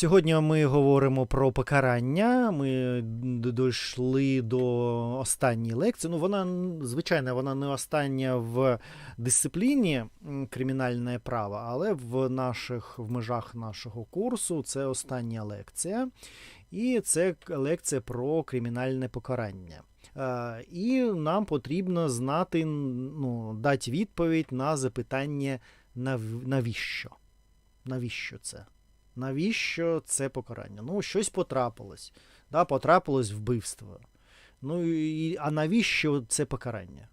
Сьогодні ми говоримо про покарання. Ми дійшли до останньої лекції. Ну, вона, звичайно, вона не остання в дисципліні кримінальне право, але в наших в межах нашого курсу це остання лекція. І це лекція про кримінальне покарання. Е, І нам потрібно знати, ну, дати відповідь на запитання навіщо? Навіщо це? Навіщо це покарання? Ну, щось потрапилось. Да, потрапилось вбивство. Ну, і, а навіщо це покарання?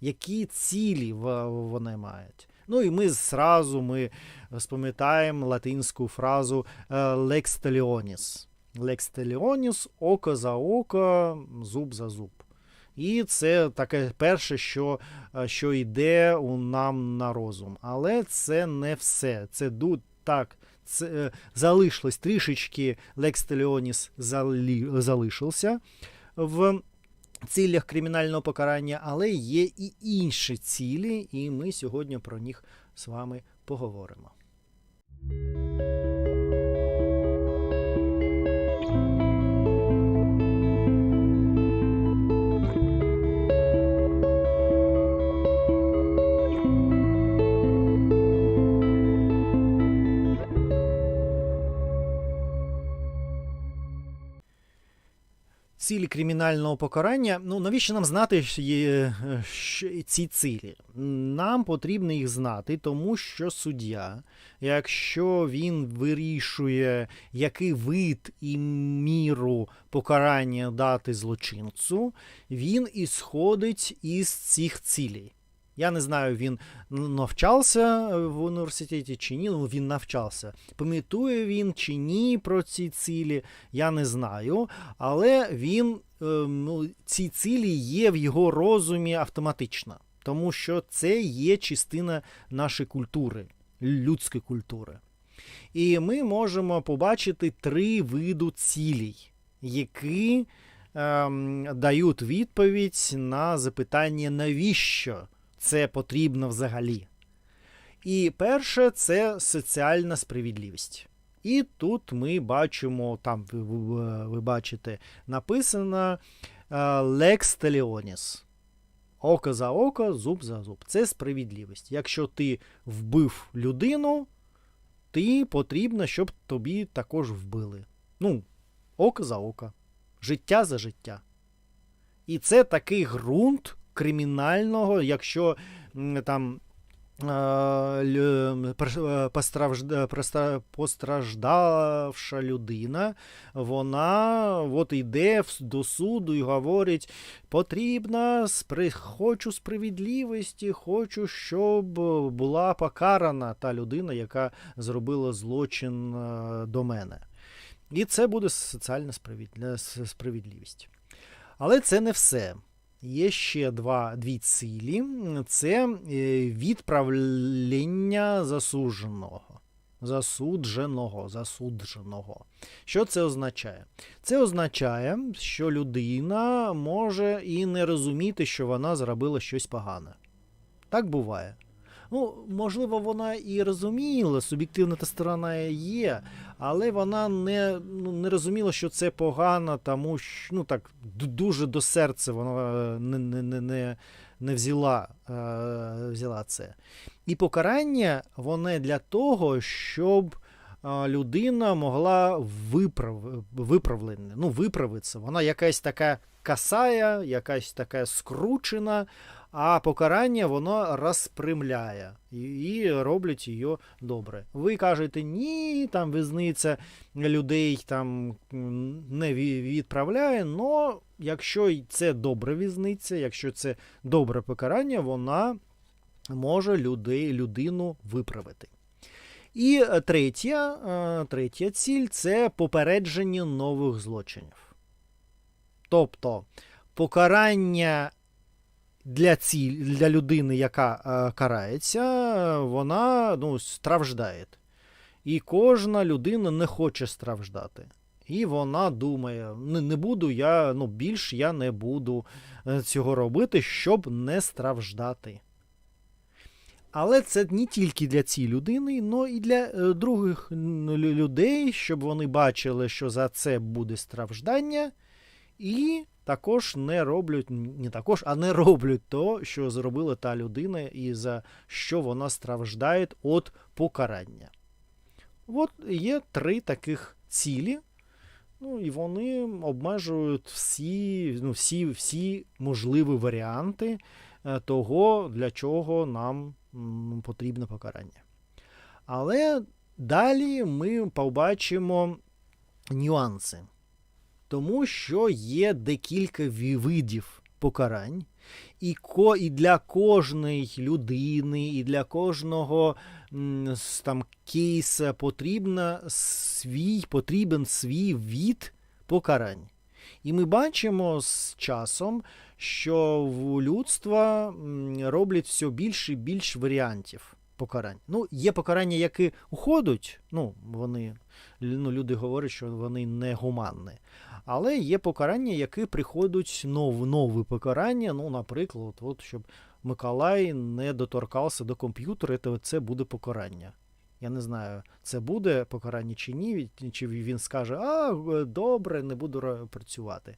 Які цілі вони мають? Ну і ми зразу ми спам'ятаємо латинську фразу е, lex talionis. Око за око, зуб за зуб. І це таке перше, що, е, що йде у нам на розум. Але це не все. Це так, це, залишилось трішечки Talionis залі, залишився в цілях кримінального покарання, але є і інші цілі, і ми сьогодні про них з вами поговоримо. Цілі кримінального покарання. Ну навіщо нам знати е, ці цілі? Нам потрібно їх знати, тому що суддя, якщо він вирішує, який вид і міру покарання дати злочинцю, він ісходить із цих цілей. Я не знаю, він навчався в університеті чи ні, ну він навчався. Пам'ятує він чи ні про ці цілі, я не знаю. Але він, е, ну, ці цілі є в його розумі автоматично, тому що це є частина нашої культури, людської культури. І ми можемо побачити три види цілей, які ем, дають відповідь на запитання, навіщо це потрібно взагалі. І перше це соціальна справедливість. І тут ми бачимо, там ви, ви, ви бачите, написано е, Lex Talionis. Око за око, зуб за зуб. Це справедливість. Якщо ти вбив людину, ти потрібно, щоб тобі також вбили. Ну, око за око, життя за життя. І це такий ґрунт кримінального, якщо там е, е, проста- постраждавша людина, вона от йде до суду і говорить: потрібно, хочу справедливості, хочу, щоб була покарана та людина, яка зробила злочин е, до мене. І це буде соціальна справедливість. Але це не все. Є ще два, дві цілі: це е, відправлення засудженого. Засудженого, засудженого. Що це означає? Це означає, що людина може і не розуміти, що вона зробила щось погане. Так буває. Ну, можливо, вона і розуміла, суб'єктивна та сторона є, але вона не, ну, не розуміла, що це погано, тому що ну, так, дуже до серця вона е, не, не, не, не, не взяла, е, взяла це. І покарання воно для того, щоб е, людина могла виправ, виправлення, ну, виправитися. Вона якась така касая, якась така скручена, а покарання воно розпрямляє і, роблять її добре. Ви кажете, ні, там візниця людей там не відправляє, але якщо це добре візниця, якщо це добре покарання, вона може людей, людину виправити. І третя, е, третя ціль це попередження нових злочинів. Тобто покарання для, ціль, для людини, яка е, карається, вона ну, страждає. І кожна людина не хоче страждати. І вона думає: не, не буду я, ну більш я не буду е, цього робити, щоб не страждати. Але це не тільки для цієї людини, але і для е, других людей, щоб вони бачили, що за це буде страждання, і також не роблять, не також, а не роблять то, що зробила та людина, і за що вона страждає від покарання. От є три таких цілі. Ну, і вони обмежують всі, ну, всі, всі можливі варіанти е, того, для чого нам потрібне покарання. Але далі ми побачимо нюанси, тому що є декілька видів покарань, і, ко, і для кожної людини, і для кожного там, кейса потрібна свій, потрібен свій від покарань. І ми бачимо з часом, що в людства роблять все більше і більше варіантів покарань. Ну, є покарання, які уходять, ну, вони, ну, люди говорять, що вони не гуманні. Але є покарання, які приходять нов, нові покарання. Ну, наприклад, от, щоб Миколай не доторкався до комп'ютера, це буде покарання. Я не знаю, це буде покарання чи ні, чи він скаже, а добре, не буду працювати.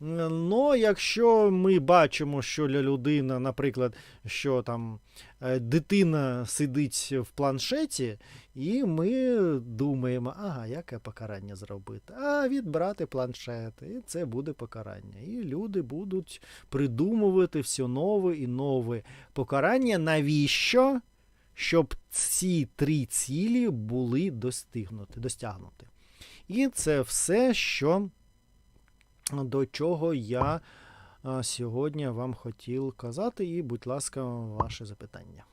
Ну, якщо ми бачимо, що для людини, наприклад, що там е, дитина сидить в планшеті, і ми думаємо, ага, яке покарання зробити? А відбрати планшет, і це буде покарання. І люди будуть придумувати все нове і нове покарання. Навіщо? Щоб ці три цілі були достигнуті, достягнуті. І це все, що до чого я сьогодні вам хотів казати, і, будь ласка, ваше запитання.